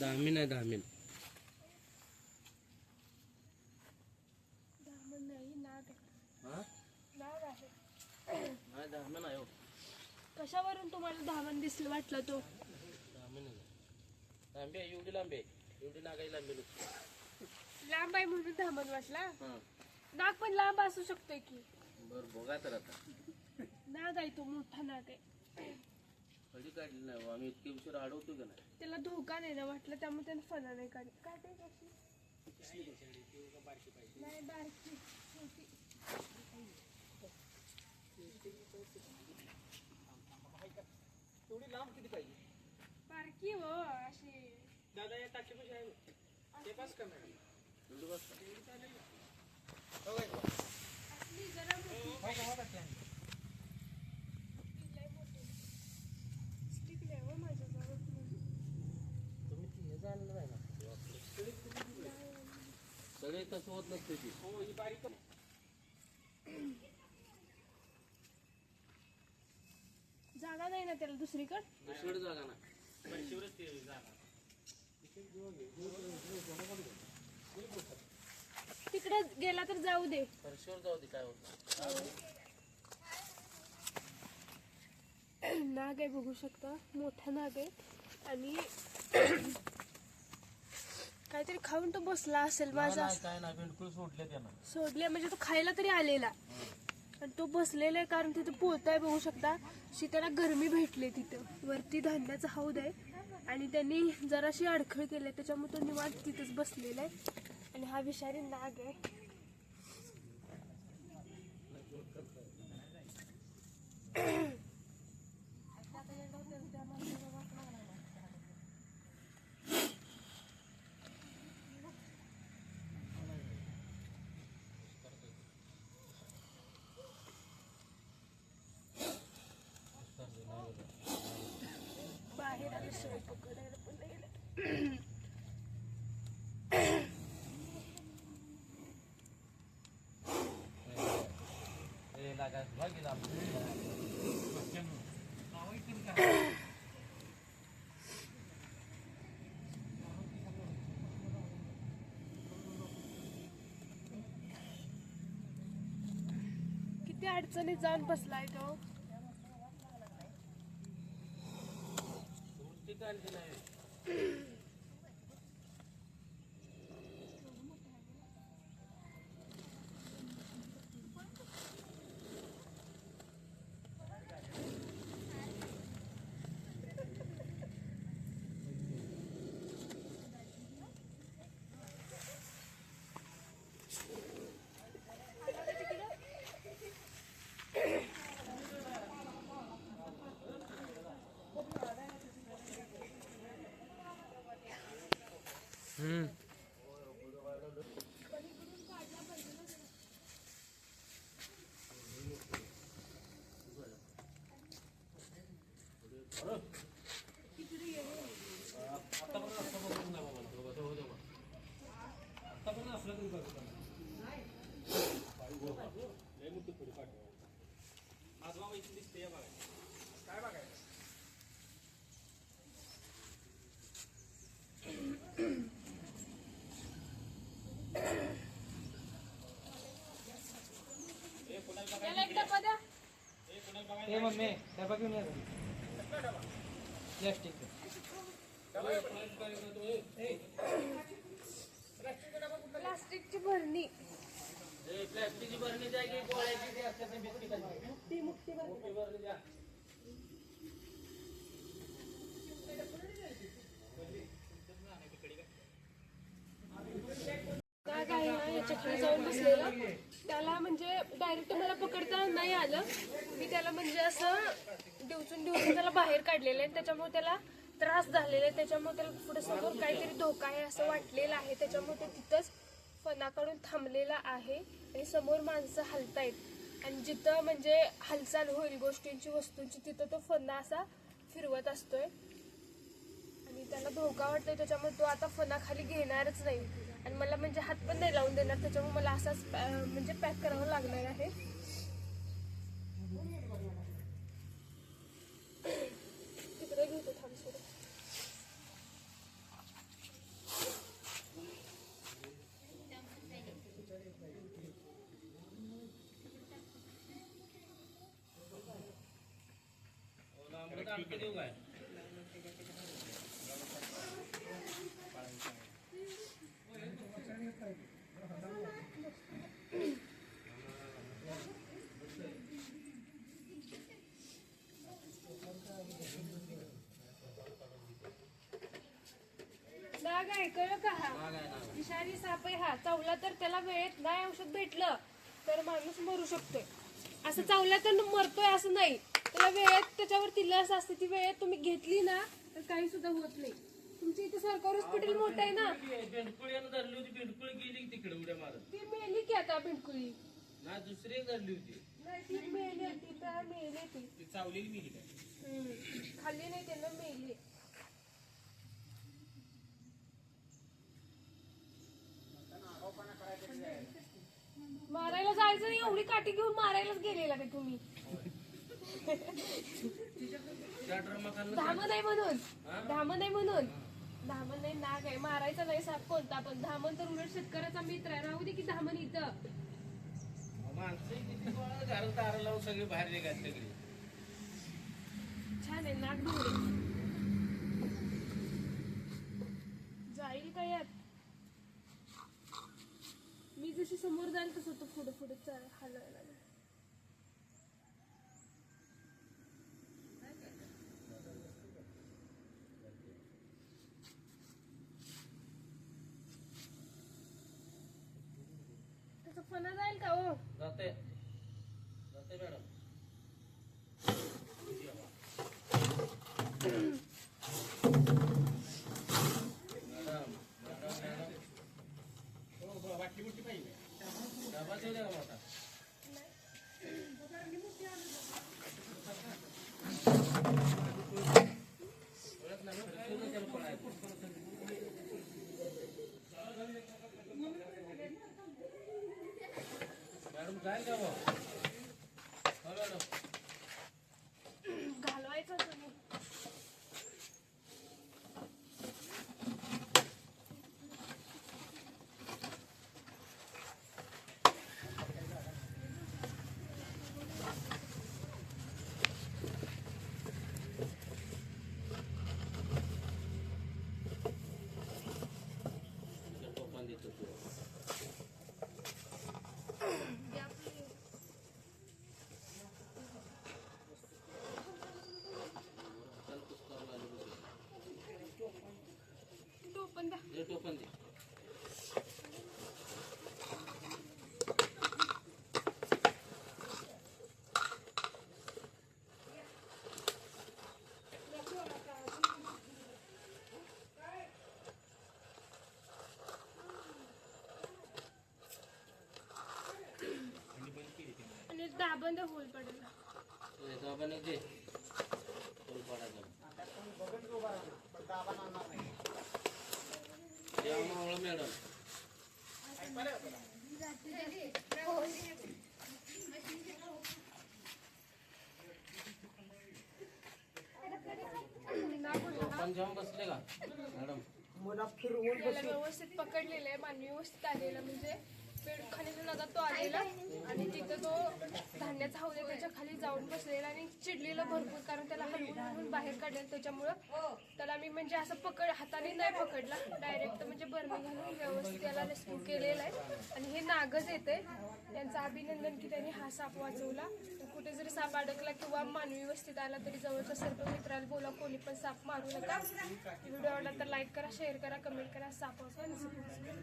दामीन आहे दामीन धामण नाही नाग आहे. हा? नाग आहे. नाही दामीन आहे कशावरून तुम्हाला धामण दिसलं वाटलं तो? दामीन लांबी आहे एवढी लांबी आहे. एवढी नागाई लांबी आहे म्हणून धामण वाटला हां. नाग पण लांब असू शकतोय की. बरं बघा तर आता. नाग आहे तो मोठा नाग आहे. कधी काढली नाही हो. आम्ही इतके उशीर अडवतो का नाही? त्याला धोका नाही ना वाटलं त्यामुळे त्याने फना नाही काढली. काय ते कशी? नाही बारकी. छोटी. एवढी लांब किती पाहिजे? बारकी हो अशी. दादा या टाकी पैसे आहे ते पास करणार एवढी बस काय का? असली जरा मोठी हो का, हो का ते आहे. लय मोठी स्टिक नाही हो माझ्याजवळ तुम्ही ती हे जाणलं नाही ना सगळे तसं होत नसते ती हो ही बारीक जागा नाही ना त्याला दुसरीकडे? दुसरीकडे जागा नाही. तिकडे गेला तर जाऊ दे. फरशीवर जाऊ दे काय होत नाग आहे बघू शकता. मोठा नाग आहे. आणि काहीतरी खाऊन तो बसला असेल माझा. नाही काय नाही बिलकुल सोडले त्यानं. सोडले म्हणजे तो खायला तरी आलेला. आणि तो बसलेला आहे कारण तिथे पोहताय बघू शकता. शी त्याला गरमी भेटली तिथं. वरती धान्याचा हौद आहे. आणि त्यांनी जराशी अडखळ केली त्याच्यामुळे तो निवांत तिथंच बसलेला आहे. आणि हा विषारी नाग आहे बाहेर आले शेळी पकडायला पण नाही गेले. ए लागा भागी लांब किती अडचणीत जाऊन बसलाय तो? मूर्ती आज नाही हम्म आजवा वैशी दिसते या बघायला काय बघायचं त्याला एक डबा द्या हे मम्मी डबा घेऊन या प्लॅस्टिक प्लास्टिकची भरणी प्लास्टिकची भरणी द्या की गोळ्याची ती असते बिस्किटाची. मुक्ती भरणी द्या. नाग आहे ना याच्याकडे जाऊन बसलेला. त्याला म्हणजे डायरेक्ट मला पकडता नाही आलं. मी त्याला म्हणजे असं डिवचून डिवचून त्याला बाहेर काढलेलं आहे. त्याच्यामुळे त्याला त्रास झालेला आहे. त्याच्यामुळे त्याला पुढे समोर काहीतरी धोका आहे असं वाटलेलं आहे. त्याच्यामुळे ते तिथंच फणाकडून थांबलेला आहे. आणि समोर माणसं हलतायत. आणि जिथं म्हणजे हालचाल होईल गोष्टींची वस्तूंची तिथं तो फणा असा फिरवत असतोय. आणि त्याला धोका वाटतोय. त्याच्यामुळे तो आता फणाखाली घेणारच नाही. आणि मला म्हणजे हात पण नाही लावून देणार, त्याच्यामुळे मला असाच अं, म्हणजे पॅक लागणार आहे. है काय नाग आहे कळलं का? हा विषारी साप आहे हा चावला तर त्याला वेळेत नाही औषध भेटलं तर माणूस मरू शकतोय. असं चावला तर मरतोय असं नाही. त्याला वेळेत त्याच्यावरती लस असते ती वेळेत तुम्ही घेतली ना तर काही सुद्धा होत नाही. तुमच्या इथे सरकारी हॉस्पिटल मोठं आहे ना? बेंडकुळी होती बेंडकुळी ती मेली की आता ना दुसरी धरली होती. नाही ती मेली ती तर मेली ती चावलेली मी काय? हम्म. खाल्ली नाही त्यांना मेली. एवढी काठी घेऊन मारायलाच गेलेला का तुम्ही? त्या ड्रामा खाल्लं धाम नाही म्हणून. हा? धाम नाही म्हणून. धामण नाही नाग आहे. मारायचा नाही साप कोणता पण धामण तर उलट शेतकऱ्याचा मित्र आहे. राहू दे की धामण इथं. सगळे बाहेर सगळे छान आहे नाग डोळे. जाईल का यात? जशी समोर जाईल तसं तो पुढे पुढे चा- हलायला त्याचा फणा जाईल का हो? जाते. Dank u wel. द्या दे. टोपण दे दाबण द्या होल पडेल. ते दाबाने दे. मॅडम बस जेव्हा बसले का मॅडम त्याला व्यवस्थित पकडलेलं आहे मानवी व्यवस्थित आलेला म्हणजे. पेडखाण्याच्या नगात तो आलेला आणि तिथं तो धान्याचा हौद आहे त्याच्याखाली जाऊन बसलेला आणि चिडलेला भरपूर कारण त्याला हलवून हलवून बाहेर काढलेलं त्याच्यामुळं त्याला मी म्हणजे असं पकड हाताने नाही पकडला. डायरेक्ट म्हणजे बर्मी घालून व्यवस्थित त्याला रेस्क्यू केलेला आहे. आणि हे नागच येते त्यांचं अभिनंदन की त्यांनी हा साप वाचवला. कुठे जरी साप अडकला किंवा मानवी वस्तीत आला तरी जवळच्या सर्व मित्राला बोला कोणी पण साप मारू नका. व्हिडिओ आवडला तर लाईक करा शेअर करा कमेंट करा. साप वाचवा.